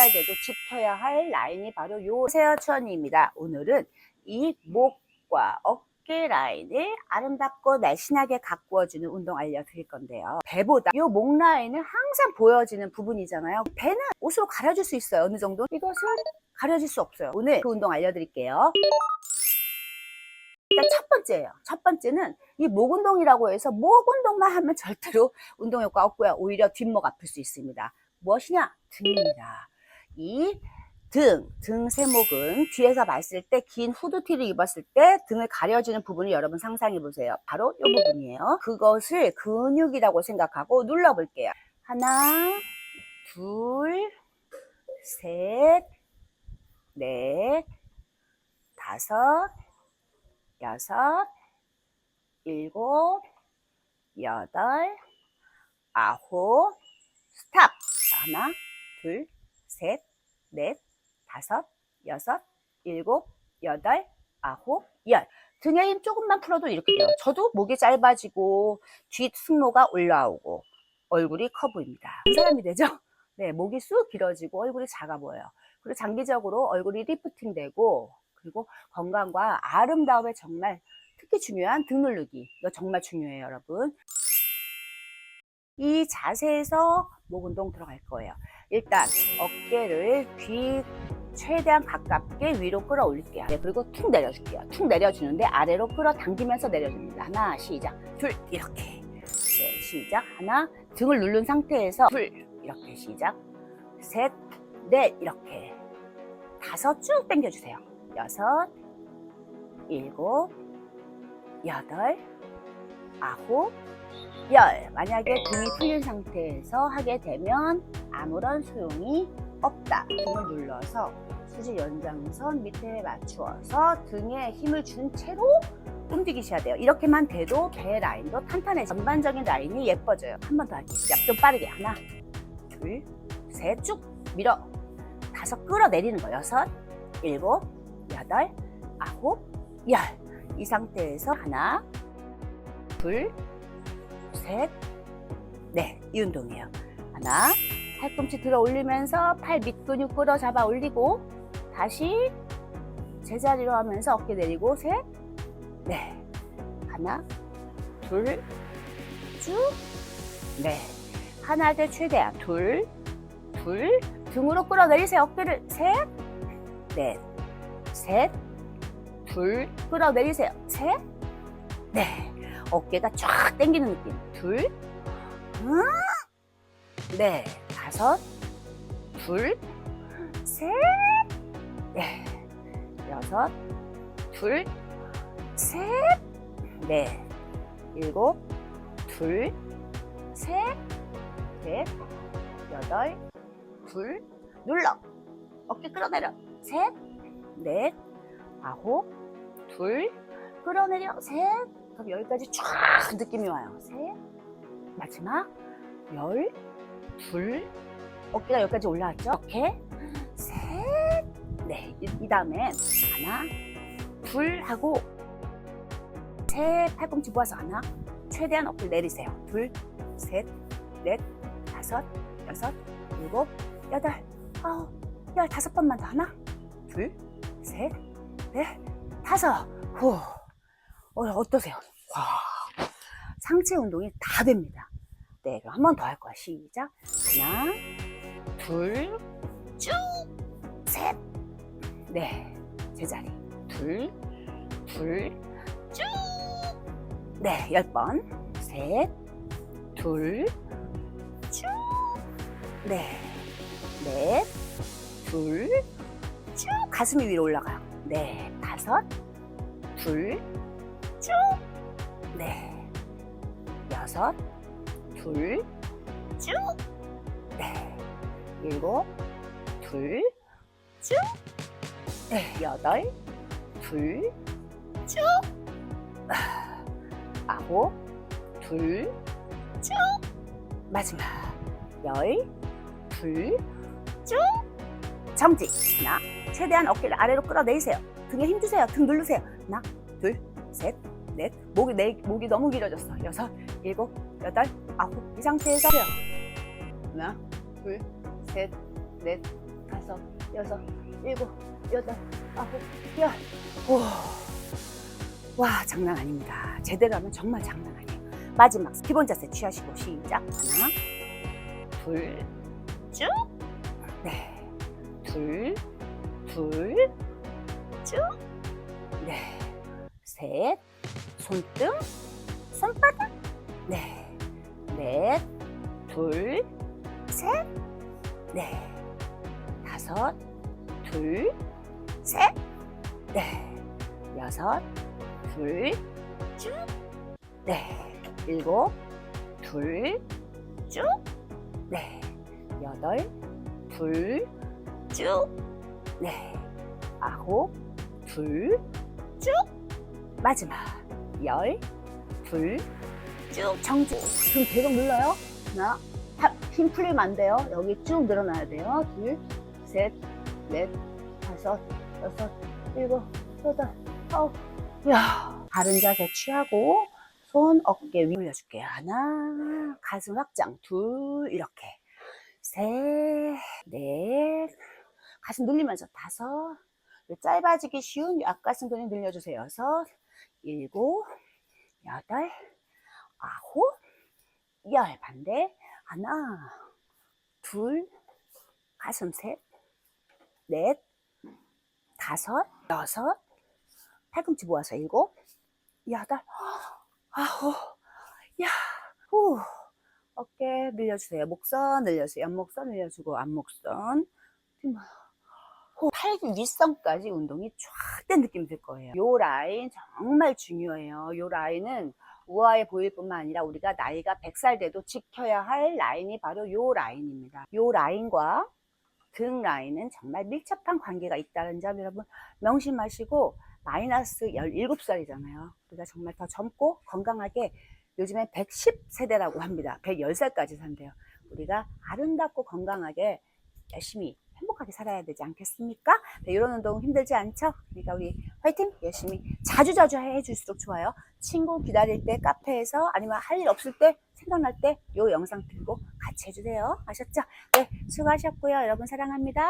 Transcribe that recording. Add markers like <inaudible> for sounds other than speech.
살때도 지켜야 할 라인이 바로 요 세어천입니다. 오늘은 이 목과 어깨 라인을 아름답고 날씬하게 가꾸어주는 운동 알려드릴 건데요. 배보다 이목 라인은 항상 보여지는 부분이잖아요. 배는 옷으로 가려질 수 있어요. 어느 정도. 이것은 가려질 수 없어요. 오늘 그 운동 알려드릴게요. 일단 첫 번째예요. 첫 번째는 이 목 운동이라고 해서 목 운동만 하면 절대로 운동 효과 없고요. 오히려 뒷목 아플 수 있습니다. 무엇이냐? 등입니다. 이 등, 등 세목은 뒤에서 봤을 때 긴 후드티를 입었을 때 등을 가려주는 부분을 여러분 상상해 보세요. 바로 이 부분이에요. 그것을 근육이라고 생각하고 눌러 볼게요. 하나, 둘, 셋, 넷, 다섯, 여섯, 일곱, 여덟, 아홉, 스탑. 하나, 둘, 셋, 넷, 다섯, 여섯, 일곱, 여덟, 아홉, 열. 등에 힘 조금만 풀어도 이렇게 돼요. 저도 목이 짧아지고 뒷 승모가 올라오고 얼굴이 커 보입니다. 한 사람이 되죠? <laughs> 네, 목이 쑥 길어지고 얼굴이 작아 보여요. 그리고 장기적으로 얼굴이 리프팅 되고 그리고 건강과 아름다움에 정말 특히 중요한 등 누르기. 이거 정말 중요해요, 여러분. 이 자세에서 목 운동 들어갈 거예요. 일단 어깨를 뒤 최대한 가깝게 위로 끌어올릴게요. 네, 그리고 툭 내려줄게요. 툭 내려주는데 아래로 끌어당기면서 내려줍니다. 하나, 시작. 둘, 이렇게. 네, 시작. 하나, 등을 누른 상태에서 둘, 이렇게 시작. 셋, 넷, 이렇게. 다섯 쭉 당겨주세요. 여섯, 일곱, 여덟, 아홉, 열. 만약에 등이 풀린 상태에서 하게 되면 아무런 소용이 없다. 등을 눌러서 수직 연장선 밑에 맞추어서 등에 힘을 준 채로 움직이셔야 돼요. 이렇게만 돼도 배 라인도 탄탄해져. 전반적인 라인이 예뻐져요. 한 번 더 할게요. 시작. 좀 빠르게. 하나, 둘, 셋, 쭉 밀어. 다섯 끌어내리는 거. 여섯, 일곱, 여덟, 아홉, 열. 이 상태에서 하나, 둘, 셋, 넷. 이 운동이에요. 하나, 팔꿈치 들어 올리면서 팔 밑근육 끌어 잡아 올리고 다시 제자리로 하면서 어깨 내리고 셋, 넷. 하나, 둘, 쭉, 넷. 하나 할 때 최대한 둘, 둘, 등으로 끌어 내리세요. 어깨를 셋, 넷, 셋, 둘, 끌어 내리세요. 셋, 넷. 어깨가 쫙 당기는 느낌. 둘, 음, 네, 다섯, 둘, 셋, 네, 여섯, 둘, 셋, 네, 일곱, 둘, 셋, 넷, 여덟, 둘, 눌러. 어깨 끌어내려. 셋, 넷, 아홉, 둘, 끌어내려. 셋, 그럼 여기까지 쫙 느낌이 와요. 셋, 마지막, 열, 둘, 어깨가 여기까지 올라왔죠? 이렇게, 셋, 네. 이, 이 다음엔 하나, 둘 하고, 셋, 팔꿈치 모아서 하나, 최대한 어깨를 내리세요. 둘, 셋, 넷, 다섯, 여섯, 일곱, 여덟, 아홉, 열 다섯 번만 더 하나, 둘, 셋, 넷, 다섯. 후. 어, 어떠세요? 와. 상체 운동이 다 됩니다. 네, 그럼 한 번 더 할 거야. 시작. 하나, 둘, 쭉, 셋, 네, 제자리. 둘, 둘, 쭉, 네, 열 번. 셋, 둘, 쭉, 네, 넷, 둘, 쭉, 가슴이 위로 올라가요. 네, 다섯, 둘, 쭉, 네, 여섯, 둘, 쭉, 네, 일곱, 둘, 쭉, 네, 여덟, 둘, 쭉, 아, 아홉, 둘, 쭉, 마지막, 열, 둘, 쭉, 정지. 하나, 최대한 어깨를 아래로 끌어내리세요. 등에 힘 주세요. 등 누르세요. 하나, 둘, 셋, 넷. 목이, 네, 목이 너무 길어졌어. 여섯, 일곱, 여덟, 아홉. 이 상태에서 하나, 둘, 셋, 넷, 다섯, 여섯, 일곱, 여덟, 아홉, 열. 오. 와, 장난 아닙니다. 제대로 하면 정말 장난 아니에요. 마지막 기본 자세 취하시고 시작. 하나, 둘, 쭉. 네. 둘, 둘, 쭉. 네. 셋, 손등, 손바닥. 네. 넷, 둘, 셋, 네. 다섯, 둘, 셋, 네. 여섯, 둘, 쭉, 네. 일곱, 둘, 쭉, 네. 여덟, 둘, 쭉, 네. 아홉, 둘, 쭉, 마지막. 열, 둘, 쭉, 정지. 그럼 계속 눌러요. 하나, 하- 힘 풀리면 안 돼요. 여기 쭉 늘어나야 돼요. 둘, 셋, 넷, 다섯, 여섯, 일곱, 여덟, 아홉. 야, 바른 자세 취하고 손 어깨 위 올려줄게요. 하나, 가슴 확장. 둘, 이렇게. 셋, 넷, 가슴 늘리면서 다섯, 짧아지기 쉬운 앞가슴 근육 늘려주세요. 여섯, 일곱, 여덟, 아홉, 열 반대 하나, 둘, 가슴 셋, 넷, 다섯, 여섯, 팔꿈치 모아서 일곱, 여덟, 아홉, 야, 후, 어깨 늘려주세요. 목선 늘려주세요. 옆목선 늘려주고 앞목선, 팔 윗선까지 운동이 쫙 된 느낌이 들 거예요. 요 라인 정말 중요해요. 요 라인은 우아해 보일 뿐만 아니라 우리가 나이가 100살 돼도 지켜야 할 라인이 바로 요 라인입니다. 요 라인과 등 라인은 정말 밀접한 관계가 있다는 점 여러분 명심하시고 마이너스 17살이잖아요. 우리가 정말 더 젊고 건강하게 요즘에 110세대라고 합니다. 110살까지 산대요. 우리가 아름답고 건강하게 열심히 행복하게 살아야 되지 않겠습니까? 네, 이런 운동 힘들지 않죠? 그러니까 우리 화이팅! 열심히 자주자주 해줄수록 좋아요. 친구 기다릴 때 카페에서 아니면 할 일 없을 때 생각날 때이 영상 들고 같이 해주세요. 아셨죠? 네, 수고하셨고요. 여러분 사랑합니다.